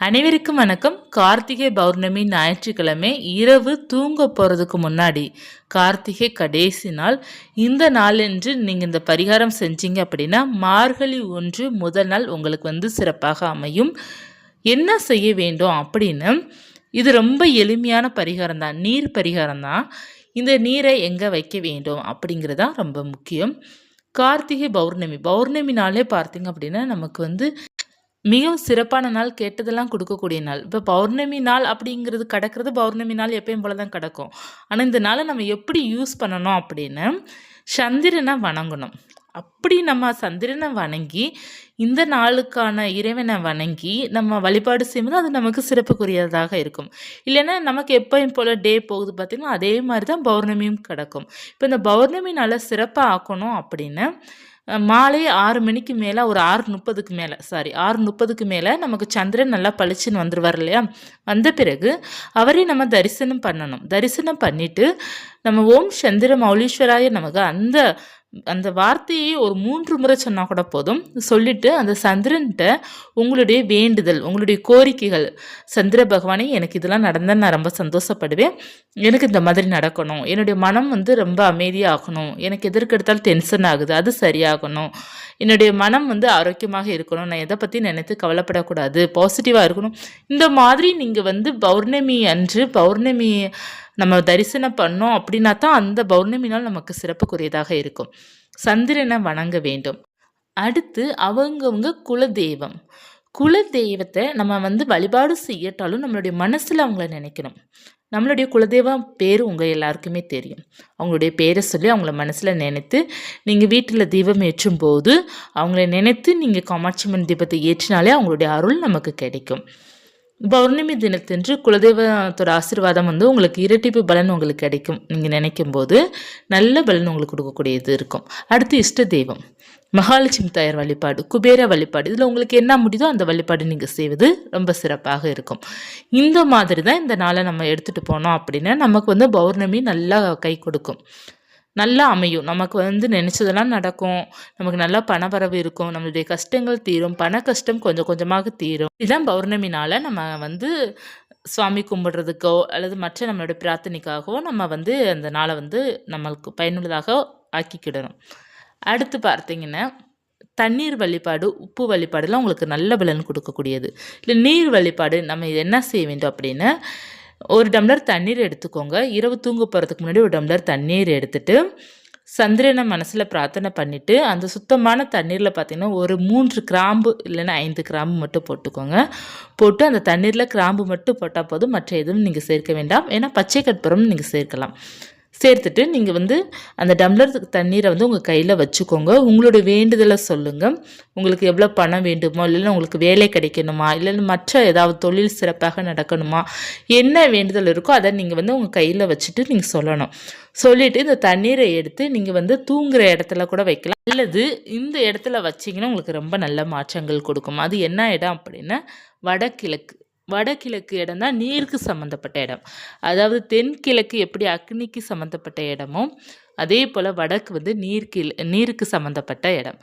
அனைவருக்கும் வணக்கம். கார்த்திகை பௌர்ணமி ஞாயிற்றுக்கிழமை இரவு தூங்க போகிறதுக்கு முன்னாடி கார்த்திகை கடைசி நாள். இந்த நாளன்று நீங்கள் இந்த பரிகாரம் செஞ்சீங்க அப்படின்னா மார்கழி ஒன்று முதல் நாள் உங்களுக்கு வந்து சிறப்பாக அமையும். என்ன செய்ய வேண்டும் அப்படின்னு இது ரொம்ப எளிமையான பரிகாரம் தான். நீர் பரிகாரம் தான். இந்த நீரை எங்கே வைக்க வேண்டும் அப்படிங்கிறது தான் ரொம்ப முக்கியம். கார்த்திகை பௌர்ணமி. பௌர்ணமினாலே பார்த்தீங்க அப்படின்னா நமக்கு வந்து மிகவும் சிறப்பான நாள் கேட்டதெல்லாம் கொடுக்கக்கூடிய நாள். இப்போ பௌர்ணமி நாள் அப்படிங்கிறது கிடக்கிறது பௌர்ணமி நாள் எப்பயும் போல தான் கிடக்கும். ஆனால் இந்த நாளை நம்ம எப்படி யூஸ் பண்ணணும் அப்படின்னு சந்திரனை வணங்கணும். அப்படி நம்ம சந்திரனை வணங்கி இந்த நாளுக்கான இறைவனை வணங்கி நம்ம வழிபாடு செய்யும்போது அது நமக்கு சிறப்புக்குரியதாக இருக்கும். இல்லைன்னா நமக்கு எப்பயும் போல் டே போகுது பார்த்திங்கன்னா அதே மாதிரி தான் பௌர்ணமியும் கிடக்கும். இப்போ இந்த பௌர்ணமி நாளை சிறப்பாக ஆக்கணும் அப்படின்னு மாலை ஆறு மணிக்கு மேலே ஒரு ஆறு முப்பதுக்கு மேலே சாரி ஆறு முப்பதுக்கு மேலே நமக்கு சந்திரன் நல்லா பளிச்சுன்னு வந்துடுவார் இல்லையா? வந்த பிறகு அவரை நம்ம தரிசனம் பண்ணணும். தரிசனம் பண்ணிவிட்டு நம்ம ஓம் சந்திர மௌலீஸ்வராய நமக்கு அந்த அந்த வார்த்தையை ஒரு மூன்று முறை சொன்னால் கூட போதும். சொல்லிட்டு அந்த சந்திரன்கிட்ட உங்களுடைய வேண்டுதல் உங்களுடைய கோரிக்கைகள் சந்திர பகவானே எனக்கு இதெல்லாம் நடந்தால் நான் ரொம்ப சந்தோஷப்படுவேன். எனக்கு இந்த மாதிரி நடக்கணும். என்னுடைய மனம் வந்து ரொம்ப அமைதியாகணும். எனக்கு எதற்கெடுத்தாலும் டென்ஷன் ஆகுது. அது சரியாகணும். என்னுடைய மனம் வந்து ஆரோக்கியமாக இருக்கணும். நான் எதை பற்றி நினைத்து கவலைப்படக்கூடாது. பாசிட்டிவாக இருக்கணும். இந்த மாதிரி நீங்கள் வந்து பௌர்ணமி அன்று பௌர்ணமி நம்ம தரிசனம் பண்ணோம் அப்படின்னா தான் அந்த பௌர்ணமி நாள் நமக்கு சிறப்புக்குரியதாக இருக்கும். சந்திரனை வணங்க வேண்டும். அடுத்து அவங்கவுங்க குலதெய்வம். குலதெய்வத்தை நம்ம வந்து வழிபாடு செய்யட்டாலும் நம்மளுடைய மனசில் அவங்கள நினைக்கணும். நம்மளுடைய குலதெய்வம் பேர் உங்கள் எல்லாருக்குமே தெரியும். அவங்களுடைய பேரை சொல்லி அவங்கள மனசில் நினைத்து நீங்கள் வீட்டில் தீபம் ஏற்றும் போது அவங்கள நினைத்து நீங்கள் காமாட்சிமன் தீபத்தை ஏற்றினாலே அவங்களுடைய அருள் நமக்கு கிடைக்கும். பௌர்ணமி தினத்தன்று குலதெய்வத்தோட ஆசீர்வாதம் வந்து உங்களுக்கு இரட்டிப்பு பலன் உங்களுக்கு கிடைக்கும். நீங்கள் நினைக்கும் போது நல்ல பலன் உங்களுக்கு கொடுக்கக்கூடியது இருக்கும். அடுத்து இஷ்ட தெய்வம். மகாலட்சுமி தாயார் வழிபாடு குபேர வழிபாடு. இதில் உங்களுக்கு என்ன முடியுதோ அந்த வழிபாடு நீங்கள் செய்வது ரொம்ப சிறப்பாக இருக்கும். இந்த மாதிரி தான் இந்த நாளை நம்ம எடுத்துகிட்டு போனோம் அப்படின்னா நமக்கு வந்து பௌர்ணமி நல்லா கை கொடுக்கும். நல்லா அமையும். நமக்கு வந்து நினச்சதெல்லாம் நடக்கும். நமக்கு நல்லா பணவரவு இருக்கும். நம்மளுடைய கஷ்டங்கள் தீரும். பண கஷ்டம் கொஞ்சம் கொஞ்சமாக தீரும். இதுதான் பௌர்ணமி நாளை நம்ம வந்து சுவாமி கும்பிடுறதுக்கோ அல்லது மற்ற நம்மளுடைய பிரார்த்தனைக்காகவோ நம்ம வந்து அந்த நாளை வந்து நம்மளுக்கு பயனுள்ளதாக ஆக்கிக்கிடணும். அடுத்து பார்த்தீங்கன்னா தண்ணீர் வழிபாடு உப்பு வழிபாடுலாம் உங்களுக்கு நல்ல பலன் கொடுக்கக்கூடியது. இல்லை நீர் வழிபாடு நம்ம என்ன செய்ய வேண்டும் அப்படின்னா ஒரு டம்ளர் தண்ணீர் எடுத்துக்கோங்க. இரவு தூங்க போகிறதுக்கு முன்னாடி ஒரு டம்ளர் தண்ணீர் எடுத்துட்டு சந்திரனை மனசில் பிரார்த்தனை பண்ணிவிட்டு அந்த சுத்தமான தண்ணீரில் பார்த்திங்கன்னா ஒரு மூன்று கிராம்பு இல்லைன்னா ஐந்து கிராம்பு மட்டும் போட்டுக்கோங்க. போட்டு அந்த தண்ணீரில் கிராம்பு மட்டும் போட்டால் போதும். மற்ற எதுவும் நீங்கள் சேர்க்க வேண்டாம். ஏன்னா பச்சை கற்பூரம் நீங்கள் சேர்க்கலாம். சேர்த்துட்டு நீங்கள் வந்து அந்த டம்ளர் தண்ணீரை வந்து உங்கள் கையில் வச்சுக்கோங்க. உங்களுடைய வேண்டுதலை சொல்லுங்கள் உங்களுக்கு எவ்வளோ பணம் வேண்டுமோ இல்லைன்னா உங்களுக்கு வேலை கிடைக்கணுமா இல்லைன்னா மற்ற ஏதாவது தொழில் சிறப்பாக நடக்கணுமா என்ன வேண்டுதல் இருக்கோ அதை நீங்கள் வந்து உங்கள் கையில் வச்சுட்டு நீங்கள் சொல்லணும். சொல்லிவிட்டு இந்த தண்ணீரை எடுத்து நீங்கள் வந்து தூங்குகிற இடத்துல கூட வைக்கலாம். அல்லது இந்த இடத்துல வச்சிங்கன்னா உங்களுக்கு ரொம்ப நல்ல மாற்றங்கள் கொடுக்கும். அது என்ன இடம் அப்படின்னா வடகிழக்கு. வடகிழக்கு இடம் தான் நீருக்கு சம்மந்தப்பட்ட இடம். அதாவது தென்கிழக்கு எப்படி அக்னிக்கு சம்மந்தப்பட்ட இடமோ அதே போல் வடக்கு வந்து நீர்க்கு நீருக்கு சம்மந்தப்பட்ட இடம்.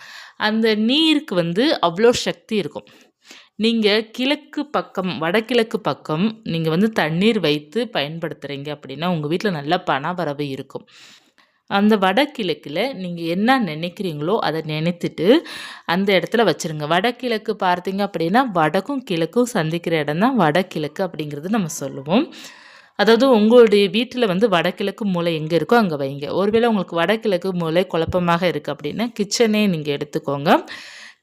அந்த நீருக்கு வந்து அவ்வளோ சக்தி இருக்கும். நீங்கள் கிழக்கு பக்கம் வடகிழக்கு பக்கம் நீங்கள் வந்து தண்ணீர் வைத்து பயன்படுத்துகிறீங்க அப்படின்னா உங்கள் வீட்டில் நல்ல பண வரவு இருக்கும். அந்த வடகிழக்கில் நீங்கள் என்ன நினைக்கிறீங்களோ அதை நினைத்துட்டு அந்த இடத்துல வச்சுருங்க. வடகிழக்கு பார்த்தீங்க அப்படின்னா வடக்கும் கிழக்கும் சந்திக்கிற இடம் தான் வடகிழக்கு அப்படிங்கிறது நம்ம சொல்லுவோம். அதாவது உங்களுடைய வீட்டில் வந்து வடகிழக்கு மூளை எங்கே இருக்கோ அங்கே வைங்க. ஒருவேளை உங்களுக்கு வடகிழக்கு மூளை குழப்பமாக இருக்குது அப்படின்னா கிச்சனே நீங்கள் எடுத்துக்கோங்க.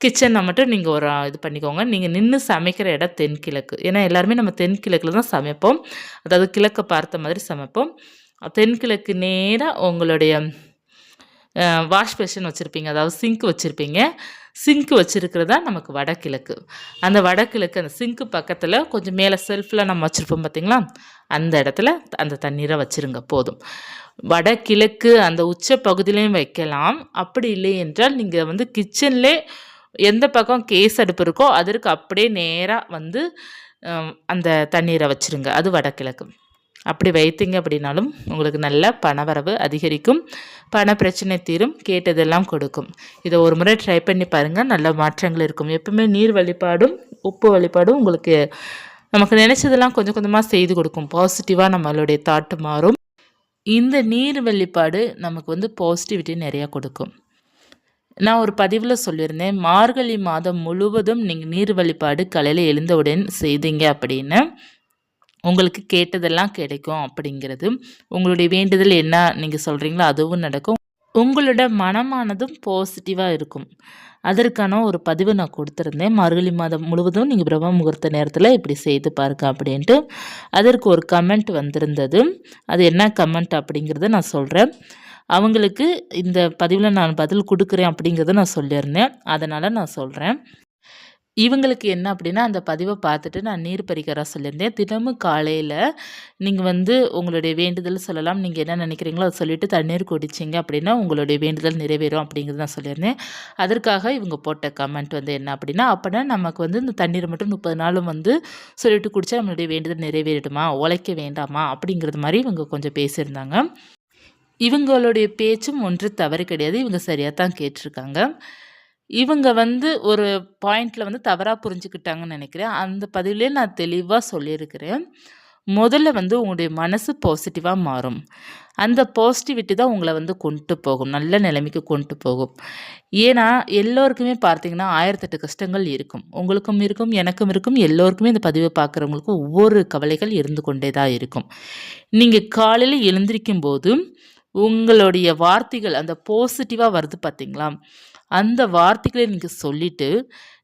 கிச்சனை மட்டும் நீங்கள் ஒரு இது பண்ணிக்கோங்க. நீங்கள் நின்று சமைக்கிற இடம் தென்கிழக்கு. ஏன்னா எல்லாருமே நம்ம தென்கிழக்கில் தான் சமைப்போம். அதாவது கிழக்கை பார்த்த மாதிரி சமைப்போம். தென்கிழக்கு நேராக உங்களுடைய வாஷ் பேஷன் வச்சுருப்பீங்க. அதாவது சிங்க் வச்சுருப்பீங்க. சிங்க் வச்சுருக்கிறதா நமக்கு வடகிழக்கு. அந்த வடகிழக்கு அந்த சிங்க்கு பக்கத்தில் கொஞ்சம் மேலே செல்ஃபில் நம்ம வச்சுருப்போம் பார்த்திங்களா அந்த இடத்துல அந்த தண்ணீரை வச்சுருங்க போதும். வடகிழக்கு அந்த உச்ச பகுதியிலையும் வைக்கலாம். அப்படி இல்லை என்றால் நீங்கள் வந்து கிச்சன்லே எந்த பக்கம் கேஸ் அடுப்பு இருக்கோ அதற்கு அப்படியே நேராக வந்து அந்த தண்ணீரை வச்சுருங்க. அது வடகிழக்கு. அப்படி வைத்தீங்க அப்படின்னாலும் உங்களுக்கு நல்ல பணவரவு அதிகரிக்கும். பண பிரச்சனை தீரும் கேட்டதெல்லாம் கொடுக்கும். இதை ஒரு முறை ட்ரை பண்ணி பாருங்கள் நல்ல மாற்றங்கள் இருக்கும். எப்பவுமே நீர் வழிபாடும் உப்பு வழிபாடும் உங்களுக்கு நமக்கு நினச்சதெல்லாம் கொஞ்சம் கொஞ்சமாக செய்து கொடுக்கும். பாசிட்டிவாக நம்மளுடைய தாட்டு மாறும். இந்த நீர் வழிபாடு நமக்கு வந்து பாசிட்டிவிட்டி நிறையா கொடுக்கும். நான் ஒரு பதிவில் சொல்லியிருந்தேன். மார்கழி மாதம் முழுவதும் நீங்கள் நீர் வழிபாடு காலையில் எழுந்தவுடன் செய்தீங்க அப்படின்னு. உங்களுக்கு கேட்டதெல்லாம் கிடைக்கும் அப்படிங்கிறது. உங்களுடைய வேண்டுதல் என்ன நீங்கள் சொல்கிறீங்களோ அதுவும் நடக்கும். உங்களோட மனமானதும் பாசிட்டிவாக இருக்கும். அதற்கான ஒரு பதிவு நான் கொடுத்துருந்தேன். மார்கழி மாதம் முழுவதும் நீங்கள் பிரம்ம முகூர்த்த நேரத்தில் இப்படி செய்து பாருங்க அப்படின்ட்டு. அதற்கு ஒரு கமெண்ட் வந்திருந்தது. அது என்ன கமெண்ட் அப்படிங்கிறத நான் சொல்கிறேன் அவங்களுக்கு இந்த பதிவில் நான் பதில் கொடுக்குறேன் அப்படிங்கிறத நான் சொல்லியிருந்தேன். அதனால் நான் சொல்கிறேன் இவங்களுக்கு என்ன அப்படின்னா அந்த பதிவை பார்த்துட்டு நான் நீர் பறிக்கிறா சொல்லியிருந்தேன். தினமும் காலையில் நீங்கள் வந்து உங்களுடைய வேண்டுதல் சொல்லலாம். நீங்கள் என்ன நினைக்கிறீங்களோ அதை சொல்லிவிட்டு தண்ணீர் குடிச்சிங்க அப்படின்னா உங்களுடைய வேண்டுதல் நிறைவேறும் அப்படிங்கிறது நான் சொல்லியிருந்தேன். அதற்காக இவங்க போட்ட கமெண்ட் வந்து என்ன அப்படின்னா அப்படின்னா நமக்கு வந்து இந்த தண்ணீர் மட்டும் முப்பது நாளும் வந்து சொல்லிட்டு குடித்தா நம்மளுடைய வேண்டுதல் நிறைவேறிடுமா? உழைக்க வேண்டாமா? அப்படிங்கிறது மாதிரி இவங்க கொஞ்சம் பேசியிருந்தாங்க. இவங்களுடைய பேச்சும் ஒன்று தவறு கிடையாது. இவங்க சரியாக தான் கேட்டிருக்காங்க. இவங்க வந்து ஒரு பாயிண்டில் வந்து தவறாக புரிஞ்சுக்கிட்டாங்கன்னு நினைக்கிறேன். அந்த பதிவிலே நான் தெளிவாக சொல்லியிருக்கிறேன். முதல்ல வந்து உங்களுடைய மனசு பாசிட்டிவாக மாறும். அந்த பாசிட்டிவிட்டி தான் உங்களை வந்து கொண்டு போகும். நல்ல நிலைமைக்கு கொண்டு போகும். ஏன்னா எல்லோருக்குமே பார்த்தீங்கன்னா ஆயிரத்தெட்டு கஷ்டங்கள் இருக்கும். உங்களுக்கும் இருக்கும் எனக்கும் இருக்கும். எல்லோருக்குமே இந்த பதிவை பார்க்குறவங்களுக்கும் ஒவ்வொரு கவலைகள் இருந்து கொண்டே தான் இருக்கும். நீங்கள் காலையில் எழுந்திருக்கும் போது உங்களுடைய வார்த்தைகள் அந்த பாசிட்டிவாக வருது பார்த்தீங்களா? அந்த வார்த்தைகளை நீங்கள் சொல்லிவிட்டு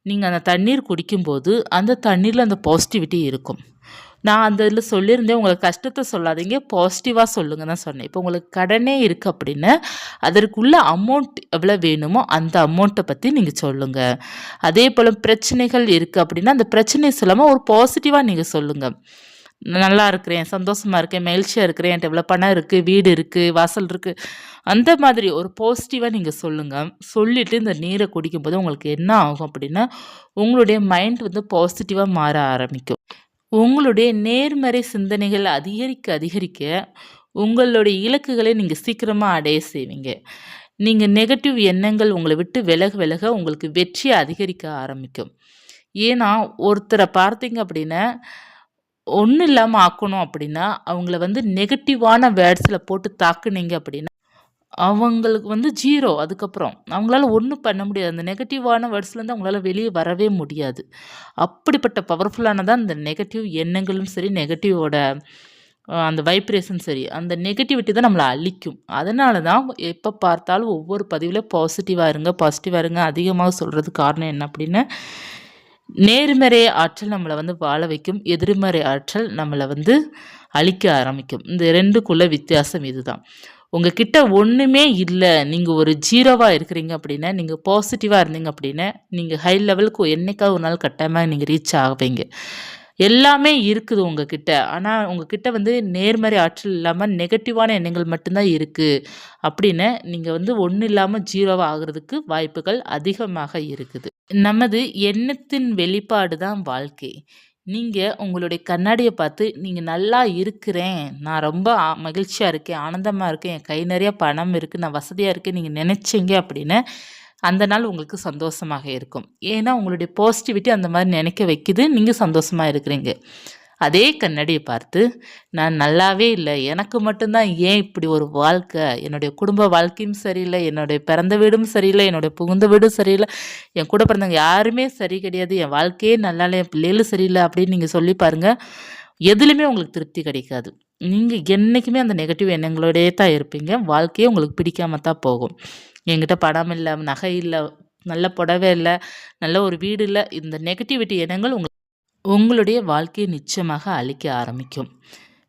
நீங்கள் அந்த தண்ணீர் குடிக்கும்போது அந்த தண்ணீரில் அந்த பாசிட்டிவிட்டி இருக்கும். நான் அந்த இதில் சொல்லியிருந்தேன் உங்களுக்கு கஷ்டத்தை சொல்லாதீங்க பாசிட்டிவாக சொல்லுங்க தான் சொன்னேன். இப்போ உங்களுக்கு கடனே இருக்குது அப்படின்னு அதற்குள்ள அமௌண்ட் எவ்வளோ வேணுமோ அந்த அமௌண்ட்டை பற்றி நீங்கள் சொல்லுங்கள் அதே போல் பிரச்சனைகள் இருக்குது அப்படின்னா அந்த பிரச்சனையை சொல்லாமல் ஒரு பாசிட்டிவாக நீங்கள் சொல்லுங்கள் நல்லா இருக்கிறேன் சந்தோஷமாக இருக்கேன் மகிழ்ச்சியாக இருக்கிறேன் என்கிட்ட இவ்வளோ பணம் இருக்குது வீடு இருக்குது வாசல் இருக்குது அந்த மாதிரி ஒரு பாசிட்டிவாக நீங்கள் சொல்லுங்கள் சொல்லிவிட்டு இந்த நீரை குடிக்கும்போது உங்களுக்கு என்ன ஆகும் அப்படின்னா உங்களுடைய மைண்ட் வந்து பாசிட்டிவாக மாற ஆரம்பிக்கும். உங்களுடைய நேர்மறை சிந்தனைகள் அதிகரிக்க அதிகரிக்க உங்களுடைய இலக்குகளை நீங்கள் சீக்கிரமாக அடைய செய்வீங்க. நீங்கள் நெகட்டிவ் எண்ணங்கள் உங்களை விட்டு விலக விலக உங்களுக்கு வெற்றி அதிகரிக்க ஆரம்பிக்கும். ஏன்னா ஒருத்தரை பார்த்தீங்க அப்படின்னா ஒன்றும் இல்லாமல் ஆக்கணும் அப்படின்னா அவங்கள வந்து நெகட்டிவான வேர்ட்ஸில் போட்டு தாக்குனீங்க அப்படின்னா அவங்களுக்கு வந்து ஜீரோ அதுக்கப்புறம். அவங்களால ஒன்றும் பண்ண முடியாது. அந்த நெகட்டிவான வேர்ட்ஸ்லேருந்து அவங்களால வெளியே வரவே முடியாது. அப்படிப்பட்ட பவர்ஃபுல்லானதான் அந்த நெகட்டிவ் எண்ணங்களும் சரி நெகட்டிவோட அந்த வைப்ரேஷன் சரி அந்த நெகட்டிவிட்டி தான் நம்மளை அழிக்கும். அதனால தான் எப்போ பார்த்தாலும் ஒவ்வொரு பதிவில் பாசிட்டிவாக இருங்க பாசிட்டிவாக இருங்க அதிகமாக சொல்கிறது காரணம் என்ன அப்படின்னு நேர்மறை ஆற்றல் நம்மளை வந்து வாழ வைக்கும் எதிர்மறை ஆற்றல் நம்மளை வந்து அழிக்க ஆரம்பிக்கும். இந்த ரெண்டுக்குள்ள வித்தியாசம் இதுதான். உங்ககிட்ட ஒன்றுமே இல்லை. நீங்கள் ஒரு ஜீரோவாக இருக்கிறீங்க அப்படின்னா நீங்கள் பாசிட்டிவாக இருந்தீங்க அப்படின்னா நீங்கள் ஹை லெவலுக்கு என்னைக்காவது ஒரு நாள் கட்டாயமாக நீங்கள் ரீச் ஆகுவீங்க எல்லாமே இருக்குது உங்ககிட்ட. ஆனால் உங்ககிட்ட வந்து நேர்மறை ஆற்றல் இல்லாமல் நெகட்டிவான எண்ணங்கள் மட்டும்தான் இருக்குது அப்படின்னு நீங்கள் வந்து ஒன்றும் இல்லாமல் ஜீரோவாக ஆகிறதுக்கு வாய்ப்புகள் அதிகமாக இருக்குது. நமது எண்ணத்தின் வெளிப்பாடு தான் வாழ்க்கை. நீங்கள் உங்களுடைய கண்ணாடியை பார்த்து நீங்கள் நல்லா இருக்கிறேன். நான் ரொம்ப மகிழ்ச்சியாக இருக்கேன். ஆனந்தமாக இருக்கேன். என் கை நிறைய பணம் இருக்குது நான் வசதியாக இருக்கேன். நீங்கள் நினச்சிங்க அப்படின்னு அந்த நாள் உங்களுக்கு சந்தோஷமாக இருக்கும். ஏன்னா உங்களுடைய பாசிட்டிவிட்டி அந்த மாதிரி நினைக்க வைக்குது. நீங்கள் சந்தோஷமாக இருக்கிறீங்க. அதே கண்ணாடியை பார்த்து நான் நல்லாவே இல்லை. எனக்கு மட்டும்தான் ஏன் இப்படி ஒரு வாழ்க்கை? என்னுடைய குடும்ப வாழ்க்கையும் சரியில்லை. என்னுடைய பிறந்த வீடும் சரியில்லை. என்னுடைய புகுந்த வீடும் சரியில்லை. என் கூட பிறந்தவங்க யாருமே சரி கிடையாது. என் வாழ்க்கையே நல்லா இல்லை என் பிள்ளைகளும் சரியில்லை. அப்படின்னு நீங்கள் சொல்லி பாருங்கள் எதுலேயுமே உங்களுக்கு திருப்தி கிடைக்காது. நீங்கள் என்றைக்குமே அந்த நெகட்டிவ் எண்ணங்களோடயே தான் இருப்பீங்க. வாழ்க்கையே உங்களுக்கு பிடிக்காம தான் போகும். என்கிட்ட படம் இல்லை நகை இல்லை நல்ல புடவை இல்லை நல்ல ஒரு வீடு இல்லை. இந்த நெகட்டிவிட்டி எண்ணங்கள் உங்களுக்கு உங்களுடைய வாழ்க்கையை நிச்சயமாக அழிக்க ஆரம்பிக்கும்.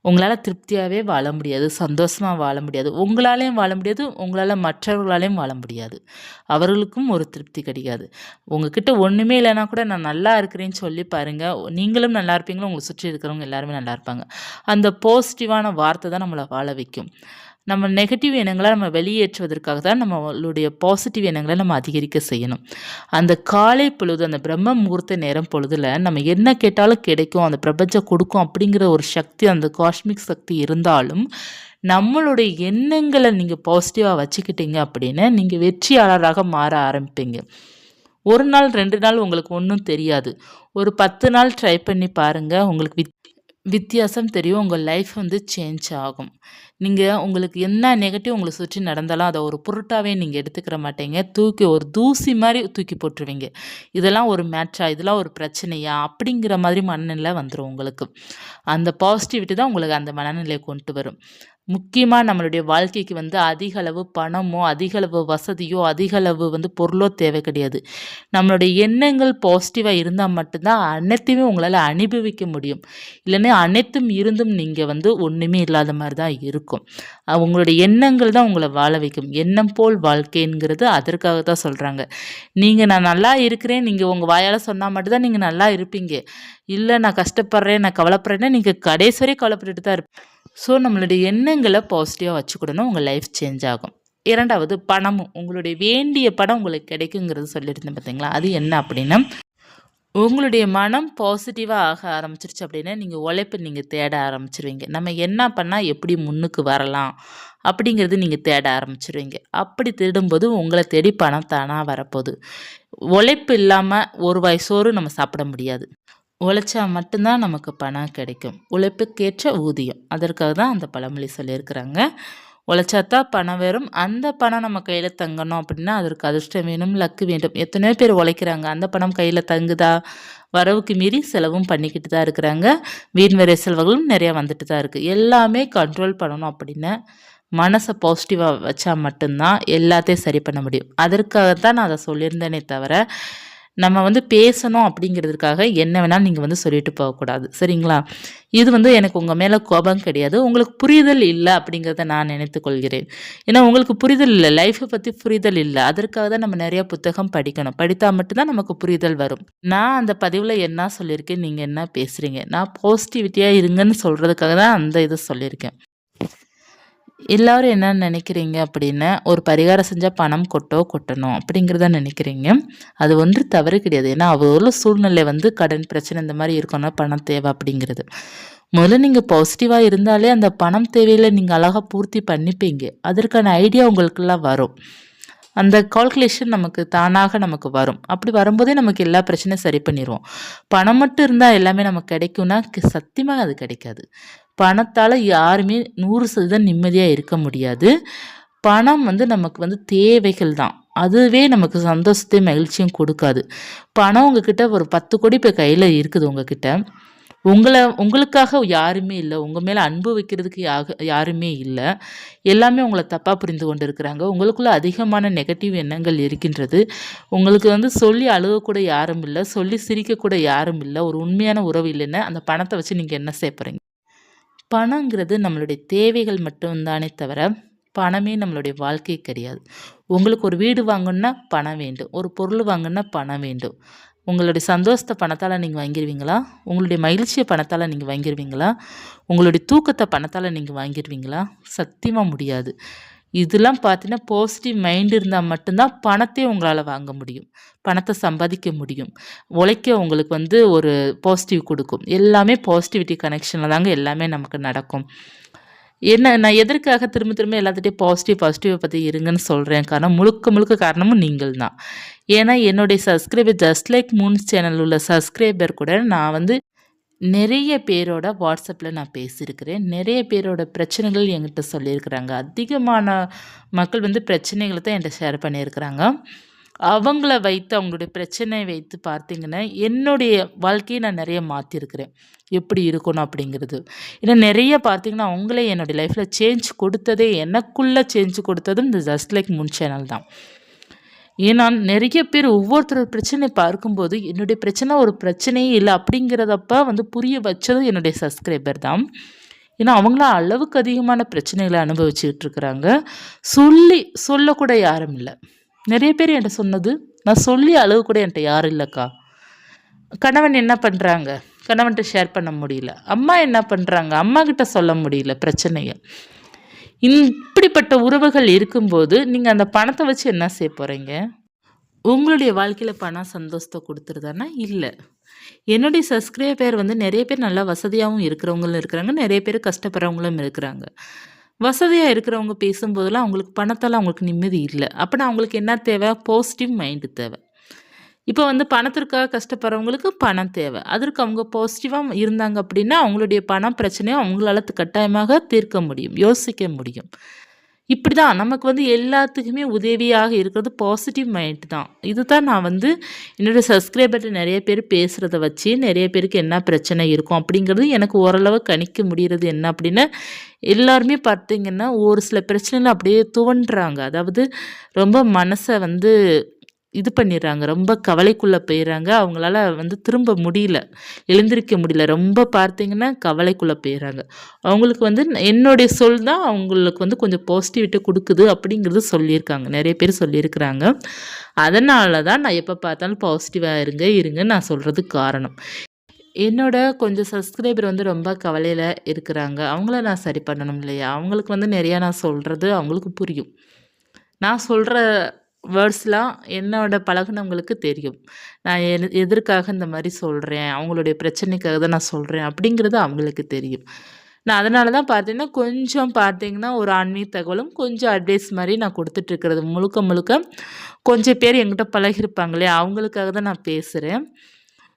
உங்களால் திருப்தியாகவே வாழ முடியாது சந்தோஷமாக வாழ முடியாது. உங்களாலேயும் வாழ முடியாது உங்களால் மற்றவர்களாலேயும் வாழ முடியாது. அவர்களுக்கும் ஒரு திருப்தி கிடைக்காது. உங்ககிட்ட ஒன்றுமே இல்லைனா கூட நான் நல்லா இருக்கிறேன்னு சொல்லி பாருங்கள் நீங்களும் நல்லா இருப்பீங்களும் உங்களை சுற்றி இருக்கிறவங்க எல்லாருமே நல்லா இருப்பாங்க. அந்த பாசிட்டிவான வார்த்தை தான் நம்மளை வாழ வைக்கும். நம்ம நெகட்டிவ் எண்ணங்களை நம்ம வெளியேற்றுவதற்காக தான் நம்மளுடைய பாசிட்டிவ் எண்ணங்களை நம்ம அதிகரிக்க செய்யணும். அந்த காலை பொழுது அந்த பிரம்ம முகூர்த்த நேரம் பொழுதில் நம்ம என்ன கேட்டாலும் கிடைக்கும் அந்த பிரபஞ்சம் கொடுக்கும் அப்படிங்கிற ஒரு சக்தி அந்த கா காஸ்மிக் சக்தி இருந்தாலும் நம்மளுடைய எண்ணங்களை நீங்கள் பாசிட்டிவாக வச்சுக்கிட்டீங்க அப்படின்னு நீங்கள் வெற்றியாளராக மாற ஆரம்பிப்பீங்க. ஒரு நாள் ரெண்டு நாள் உங்களுக்கு ஒன்றும் தெரியாது. ஒரு பத்து நாள் ட்ரை பண்ணி பாருங்கள் உங்களுக்கு வித் வித்தியாசம் தெரியும் உங்கள் லைஃப் வந்து சேஞ்ச் ஆகும். நீங்கள் உங்களுக்கு என்ன நெகட்டிவ் உங்களை சுற்றி நடந்தாலும் அதை ஒரு பொருட்டாகவே நீங்கள் எடுத்துக்கிற மாட்டீங்க. தூக்கி ஒரு தூசி மாதிரி தூக்கி போட்டுருவீங்க. இதெல்லாம் ஒரு மேட்சா இதெல்லாம் ஒரு பிரச்சனையா? அப்படிங்கிற மாதிரி மனநிலை வந்துடும் உங்களுக்கு. அந்த பாசிட்டிவிட்டி தான் உங்களுக்கு அந்த மனநிலையை கொண்டு வரும். முக்கியமாக நம்மளுடைய வாழ்க்கைக்கு வந்து அதிக அளவு பணமோ அதிக அளவு வசதியோ அதிக அளவு வந்து பொருளோ தேவை கிடையாது. நம்மளுடைய எண்ணங்கள் பாசிட்டிவாக இருந்தால் மட்டும்தான் அனைத்தையுமே உங்களால் அனுபவிக்க முடியும். இல்லைன்னா அனைத்தும் இருந்தும் நீங்கள் வந்து ஒன்றுமே இல்லாத மாதிரி தான் இருக்கும். இருக்கும். உங்களுடைய எண்ணங்கள் தான் உங்களை வாழ வைக்கும். எண்ணம் போல் வாழ்க்கைங்கிறது அதற்காக தான் சொல்கிறாங்க நீங்கள் நான் நல்லா இருக்கிறேன் நீங்கள் உங்கள் வாயால் சொன்னால் மட்டும்தான் நீங்கள் நல்லா இருப்பீங்க. இல்லை நான் கஷ்டப்படுறேன் நான் கவலைப்படுறேன்னா நீங்கள் கடைசி வரை கவலைப்பட்டுட்டு தான் இருப்பீங்க. ஸோ நம்மளுடைய எண்ணங்களை பாசிட்டிவாக வச்சுக்கிடணும். உங்கள் லைஃப் சேஞ்ச் ஆகும். இரண்டாவது பணமும். உங்களுடைய வேண்டிய பணம் உங்களுக்கு கிடைக்குங்கிறது சொல்லியிருந்தேன் பார்த்தீங்களா அது என்ன அப்படின்னா உங்களுடைய மனம் பாசிட்டிவாக ஆக ஆரம்பிச்சிருச்சு அப்படின்னா நீங்கள் உழைப்பு நீங்கள் தேட ஆரம்பிச்சிருவீங்க. நம்ம என்ன பண்ணால் எப்படி முன்னுக்கு வரலாம் அப்படிங்கிறது நீங்கள் தேட ஆரம்பிச்சிருவீங்க. அப்படி தேடும்போது உங்களை தேடி பணம் தானாக வரப்போகுது. உழைப்பு இல்லாமல் ஒரு வாய் சோறு நம்ம சாப்பிட முடியாது. உழைச்சா மட்டும்தான் நமக்கு பணம் கிடைக்கும். உழைப்புக்கேற்ற ஊதியம். அதற்காக தான் அந்த பழமொழி சொல்லியிருக்கிறாங்க. உழைச்சாதான் பணம் வரும். அந்த பணம் நம்ம கையில் தங்கணும் அப்படின்னா அதற்கு அதிர்ஷ்டம் வேணும் லக்கு வேண்டும். எத்தனையோ பேர் உழைக்கிறாங்க. அந்த பணம் கையில் தங்குதா? வரவுக்கு மீறி செலவும் பண்ணிக்கிட்டு தான் இருக்கிறாங்க. வீண்வரை செலவுகளும் நிறையா வந்துட்டு தான் இருக்குது எல்லாமே கண்ட்ரோல் பண்ணணும் அப்படின்னு மனசை பாசிட்டிவாக வச்சா மட்டும்தான் எல்லாத்தையும் சரி பண்ண முடியும். அதற்காக தான் நான் அதை சொல்லியிருந்தேனே தவிர நம்ம வந்து பேசணும் அப்படிங்கிறதுக்காக என்ன வேணாலும் நீங்கள் வந்து சொல்லிட்டு போகக்கூடாது. சரிங்களா? இது வந்து எனக்கு உங்கள் மேலே கோபம் கிடையாது. உங்களுக்கு புரிதல் இல்லை அப்படிங்கிறத நான் நினைத்து கொள்கிறேன். ஏன்னா உங்களுக்கு புரிதல் இல்லை. லைஃப்பை பற்றி புரிதல் இல்லை. அதற்காக தான் நம்ம நிறையா புத்தகம் படிக்கணும். படித்தால் மட்டும்தான் நமக்கு புரிதல் வரும். நான் அந்த பதிவில் என்ன சொல்லியிருக்கேன்? நீங்கள் என்ன பேசுகிறீங்க நான் பாசிட்டிவிட்டியாக இருங்கன்னு சொல்கிறதுக்காக தான் அந்த இதை சொல்லியிருக்கேன். எல்லாரும் என்ன நினைக்கிறீங்க அப்படின்னா ஒரு பரிகாரம் செஞ்சால் பணம் கொட்டோ கொட்டணும் அப்படிங்கிறத நினைக்கிறீங்க. அது ஒன்று தவறு கிடையாது. ஏன்னா அவ்வளோ சூழ்நிலை வந்து கடன் பிரச்சனை இந்த மாதிரி இருக்கணும் பணம் தேவை அப்படிங்கிறது. முதல்ல நீங்கள் பாசிட்டிவாக இருந்தாலே அந்த பணம் தேவையில் நீங்கள் அழகாக பூர்த்தி பண்ணிப்பீங்க. அதற்கான ஐடியா உங்களுக்கெல்லாம் வரும். அந்த கால்குலேஷன் நமக்கு தானாக நமக்கு வரும். அப்படி வரும்போதே நமக்கு எல்லா பிரச்சனையும் சரி பண்ணிடுவோம் பணம் மட்டும் இருந்தால் எல்லாமே நமக்கு கிடைக்கும்னா சத்தியமாக அது கிடைக்காது. பணத்தால் யாருமே நூறு சதவீதம் நிம்மதியாக இருக்க முடியாது. பணம் வந்து நமக்கு வந்து தேவைகள் தான். அதுவே நமக்கு சந்தோஷத்தையும் மகிழ்ச்சியும் கொடுக்காது. பணம் உங்ககிட்ட ஒரு பத்து கோடி இப்போ கையில் இருக்குது உங்ககிட்ட. உங்களை உங்களுக்காக யாருமே இல்லை. உங்கள் மேலே அன்பு வைக்கிறதுக்கு யாக யாருமே இல்லை. எல்லாமே உங்களை தப்பாக புரிந்து கொண்டு இருக்கிறாங்க உங்களுக்குள்ள அதிகமான நெகட்டிவ் எண்ணங்கள் இருக்கின்றது. உங்களுக்கு வந்து சொல்லி அழுகக்கூட யாரும் இல்லை. சொல்லி சிரிக்கக்கூட யாரும் இல்லை. ஒரு உண்மையான உறவு இல்லைன்னா அந்த பணத்தை வச்சு நீங்கள் என்ன செய்யப்படுறீங்க பணங்கிறது நம்மளுடைய தேவைகள் மட்டும்தானே தவிர பணமே நம்மளுடைய வாழ்க்கை கிடையாது. உங்களுக்கு ஒரு வீடு வாங்கணுன்னா பணம் வேண்டும். ஒரு பொருள் வாங்கணுன்னா பணம் வேண்டும். உங்களுடைய சந்தோஷத்தை பணத்தால் நீங்கள் வாங்கிடுவீங்களா உங்களுடைய மகிழ்ச்சியை பணத்தால் நீங்கள் வாங்கிடுவீங்களா உங்களுடைய தூக்கத்தை பணத்தால் நீங்கள் வாங்கிடுவீங்களா சத்தியமாக முடியாது. இதெல்லாம் பார்த்தீங்கன்னா பாசிட்டிவ் மைண்ட் இருந்தால் மட்டும்தான் பணத்தை உங்களால் வாங்க முடியும். பணத்தை சம்பாதிக்க முடியும். உழைக்க உங்களுக்கு வந்து ஒரு பாசிட்டிவ் கொடுக்கும். எல்லாமே பாசிட்டிவிட்டி கனெக்ஷனில் தாங்க எல்லாமே நமக்கு நடக்கும். என்ன நான் எதற்காக திரும்ப திரும்ப எல்லாத்துட்டையும் பாசிட்டிவ் பாசிட்டிவை பற்றி இருங்கன்னு சொல்கிறேன் காரணம் முழுக்க முழுக்க காரணமும் நீங்கள் தான் ஏன்னா என்னுடைய subscriber just like moons channel உள்ள சப்ஸ்கிரைபர் கூட நான் வந்து நிறைய பேரோட வாட்ஸ்அப்பில் நான் பேசியிருக்கிறேன். நிறைய பேரோட பிரச்சனைகள் என்கிட்ட சொல்லியிருக்கிறாங்க. அதிகமான மக்கள் வந்து பிரச்சனைகளை தான் என்கிட்ட ஷேர் பண்ணியிருக்கிறாங்க. அவங்கள வைத்து அவங்களுடைய பிரச்சனையை வைத்து பார்த்திங்கன்னா என்னுடைய வாழ்க்கையை நான் நிறைய மாற்றிருக்கிறேன் எப்படி இருக்கணும் அப்படிங்கிறது. ஏன்னா நிறைய பார்த்தீங்கன்னா அவங்களே என்னுடைய லைஃப்பில் சேஞ்ச் கொடுத்ததே எனக்குள்ளே சேஞ்ச் கொடுத்ததும் இந்த ஜஸ்ட் லைக் முன் சேனல் தான். ஏன்னா நிறைய பேர் ஒவ்வொருத்தர் பிரச்சனை பார்க்கும்போது என்னுடைய பிரச்சனை ஒரு பிரச்சனையே இல்லை அப்படிங்கிறதப்ப வந்து புரிய வச்சதும் என்னுடைய சப்ஸ்கிரைபர் தான். ஏன்னா அவங்களாம் அளவுக்கு அதிகமான பிரச்சனைகளை அனுபவிச்சுக்கிட்டு இருக்கிறாங்க. சொல்லி சொல்லக்கூட யாரும் இல்லை. நிறைய பேர் என்கிட்ட சொன்னது நான் சொல்லி அளவு கூட என்கிட்ட யாரும் இல்லைக்கா. கணவன் என்ன பண்ணுறாங்க கணவன்கிட்ட ஷேர் பண்ண முடியல. அம்மா என்ன பண்ணுறாங்க அம்மா கிட்ட சொல்ல முடியல பிரச்சனையை. இப்படிப்பட்ட உறவுகள் இருக்கும்போது நீங்கள் அந்த பணத்தை வச்சு என்ன செய்ய போகிறீங்க உங்களுடைய வாழ்க்கையில் பணம் சந்தோஷத்தை கொடுத்துருதானா? இல்லை. என்னுடைய சப்ஸ்கிரைபர் வந்து நிறைய பேர் நல்லா வசதியாகவும் இருக்கிறவங்களும் இருக்கிறாங்க. நிறைய பேர் கஷ்டப்படுறவங்களும் இருக்கிறாங்க. வசதியாக இருக்கிறவங்க பேசும்போதெல்லாம் அவங்களுக்கு பணத்தால் அவங்களுக்கு நிம்மதி இல்லை. அப்படின்னா அவங்களுக்கு என்ன தேவை? பாசிட்டிவ் மைண்டு தேவை. இப்போ வந்து பணத்திற்காக கஷ்டப்படுறவங்களுக்கு பணம் தேவை. அதற்கு அவங்க பாசிட்டிவாக இருந்தாங்க அப்படின்னா அவங்களுடைய பணம் பிரச்சனையை அவங்களால கட்டாயமாக தீர்க்க முடியும் யோசிக்க முடியும். இப்படி தான் நமக்கு வந்து எல்லாத்துக்குமே உதவியாக இருக்கிறது பாசிட்டிவ் மைண்ட் தான். இது தான் நான் வந்து என்னோடய சப்ஸ்கிரைபர்கிட்ட நிறைய பேர் பேசுகிறத வச்சு நிறைய பேருக்கு என்ன பிரச்சனை இருக்கும் அப்படிங்கிறது எனக்கு ஓரளவு கணிக்க முடிகிறது. என்ன அப்படின்னா எல்லாருமே பார்த்திங்கன்னா ஒரு சில பிரச்சனைகள் அப்படியே துவண்டுறாங்க. அதாவது ரொம்ப மனசை வந்து இது பண்ணிடுறாங்க. ரொம்ப கவலைக்குள்ளே போயிடுறாங்க. அவங்களால வந்து திரும்ப முடியல. எழுந்திருக்க முடியல. ரொம்ப பார்த்தீங்கன்னா கவலைக்குள்ளே போயிடுறாங்க. அவங்களுக்கு வந்து என்னுடைய சொல் தான் அவங்களுக்கு வந்து கொஞ்சம் பாசிட்டிவிட்டி கொடுக்குது அப்படிங்கிறது சொல்லியிருக்காங்க. நிறைய பேர் சொல்லியிருக்கிறாங்க. அதனால தான் நான் எப்போ பார்த்தாலும் பாசிட்டிவாக இருங்க இருங்க நான் சொல்கிறதுக்கு காரணம். என்னோட கொஞ்சம் சப்ஸ்கிரைபர் வந்து ரொம்ப கவலையில் இருக்கிறாங்க. அவங்கள நான் சரி பண்ணணும் இல்லையா? அவங்களுக்கு வந்து நிறையா நான் சொல்கிறது அவங்களுக்கு புரியும். நான் சொல்கிற வேர்ட்ஸ்லாம் என்னோட பழகுனவங்களுக்கு தெரியும். நான் எது எதற்காக இந்த மாதிரி சொல்கிறேன் அவங்களுடைய பிரச்சனைக்காக தான் நான் சொல்கிறேன் அப்படிங்கிறது அவங்களுக்கு தெரியும். நான் அதனால தான் பார்த்தீங்கன்னா கொஞ்சம் பார்த்தீங்கன்னா ஒரு ஆன்மீக தகவலும் கொஞ்சம் அட்வைஸ் மாதிரி நான் கொடுத்துட்ருக்கிறது. முழுக்க முழுக்க கொஞ்சம் பேர் என்கிட்ட பழகிருப்பாங்களே அவங்களுக்காக தான் நான் பேசுகிறேன்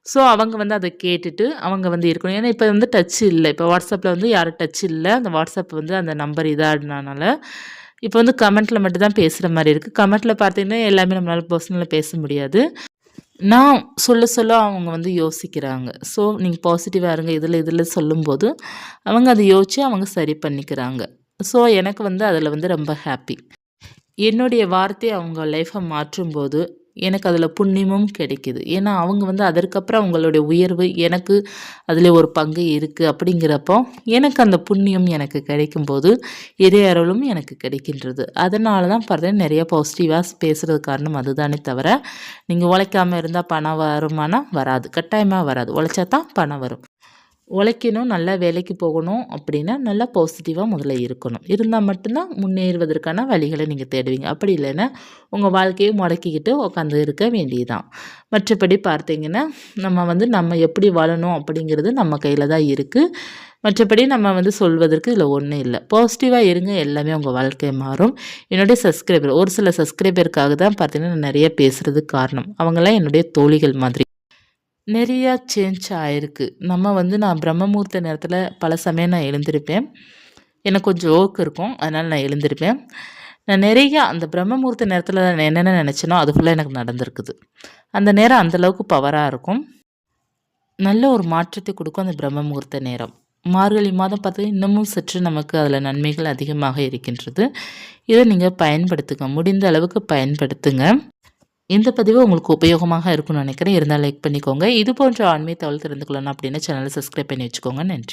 ஸோ அவங்க வந்து அதை கேட்டுட்டு அவங்க வந்து இருக்கணும். ஏன்னா இப்போ வந்து டச் இல்லை. இப்போ வாட்ஸ்அப்பில் வந்து யாரும் டச் இல்லை. அந்த வாட்ஸ்அப் வந்து அந்த நம்பர் இதாகினால இப்போ வந்து கமெண்ட்டில் மட்டும் தான் பேசுகிற மாதிரி இருக்குது கமெண்ட்டில் பார்த்தீங்கன்னா எல்லாமே நம்மளால் பர்சனலாக பேச முடியாது. நான் சொல்ல சொல்ல அவங்க வந்து யோசிக்கிறாங்க. ஸோ நீங்கள் பாசிட்டிவாக இருங்க. இதில் இதில் சொல்லும்போது அவங்க அதை யோசித்து அவங்க சரி பண்ணிக்கிறாங்க. ஸோ எனக்கு வந்து அதில் வந்து ரொம்ப ஹாப்பி என்னுடைய வார்த்தையை அவங்க லைஃப்பை மாற்றும்போது எனக்கு அதில் புண்ணியமும் கிடைக்கிது. ஏன்னா அவங்க வந்து அதற்கப்புறம் அவங்களுடைய உயர்வு எனக்கு அதில் ஒரு பங்கு இருக்குது அப்படிங்கிறப்போ எனக்கு அந்த புண்ணியம் எனக்கு கிடைக்கும்போது இறையறலும் எனக்கு கிடைக்கின்றது. அதனால தான் பார்த்தேன் நிறைய பாசிட்டிவாக பேசுகிறது காரணம் அதுதானே தவிர நீங்கள் உழைக்காமல் இருந்தால் பணம் வருமானா வராது. கட்டாயமாக வராது. உழைச்சா தான் பணம் வரும். உழைக்கணும் நல்லா வேலைக்கு போகணும் அப்படின்னா நல்லா பாசிட்டிவாக முதல்ல இருக்கணும். இருந்தால் மட்டும்தான் முன்னேறுவதற்கான வழிகளை நீங்கள் தேடுவீங்க. அப்படி இல்லைன்னா உங்கள் வாழ்க்கையை முடக்கிக்கிட்டு உட்காந்து இருக்க வேண்டியதுதான். மற்றபடி பார்த்தீங்கன்னா நம்ம வந்து நம்ம எப்படி வாழணும் அப்படிங்கிறது நம்ம கையில் தான் இருக்குது மற்றபடி நம்ம வந்து சொல்வதற்கு இதில் ஒன்றும் இல்லை. பாசிட்டிவாக இருங்க எல்லாமே உங்கள் வாழ்க்கை மாறும். என்னுடைய சப்ஸ்கிரைபர் ஒரு சில சப்ஸ்கிரைபருக்காக தான் பார்த்தீங்கன்னா நான் நிறைய பேசுகிறதுக்கு காரணம். அவங்களாம் என்னுடைய தோழிகள் மாதிரி. நிறையா சேஞ்ச் ஆகிருக்கு நம்ம வந்து நான் பிரம்மமூர்த்த நேரத்தில் பல சமயம் நான் எழுந்திருப்பேன். எனக்கு கொஞ்சம் ஓக்கு இருக்கும். அதனால் நான் எழுந்திருப்பேன். நான் நிறையா அந்த பிரம்மமூர்த்த நேரத்தில் நான் என்னென்ன நினச்சேனோ அது ஃபுல்லாக எனக்கு நடந்திருக்குது. அந்த நேரம் அந்தளவுக்கு பவராக இருக்கும். நல்ல ஒரு மாற்றத்தை கொடுக்கும் அந்த பிரம்மமூர்த்த நேரம். மார்கழி மாதம் பார்த்து இன்னமும் சற்று நமக்கு அதில் நன்மைகள் அதிகமாக இருக்கின்றது. இதை நீங்கள் பயன்படுத்துங்க. முடிந்த அளவுக்கு பயன்படுத்துங்க. இந்த பதிவு உங்களுக்கு உபயோகமாக இருக்கும்னு நினைக்கிறேன். இருந்தால் லைக் பண்ணிக்கோங்க. இது போன்ற ஆன்மீக தகவல் தெரிந்து கொள்ளணும் அப்படின்னு சேனலை சப்ஸ்கிரைப் பண்ணி வச்சுக்கோங்க. நன்றி.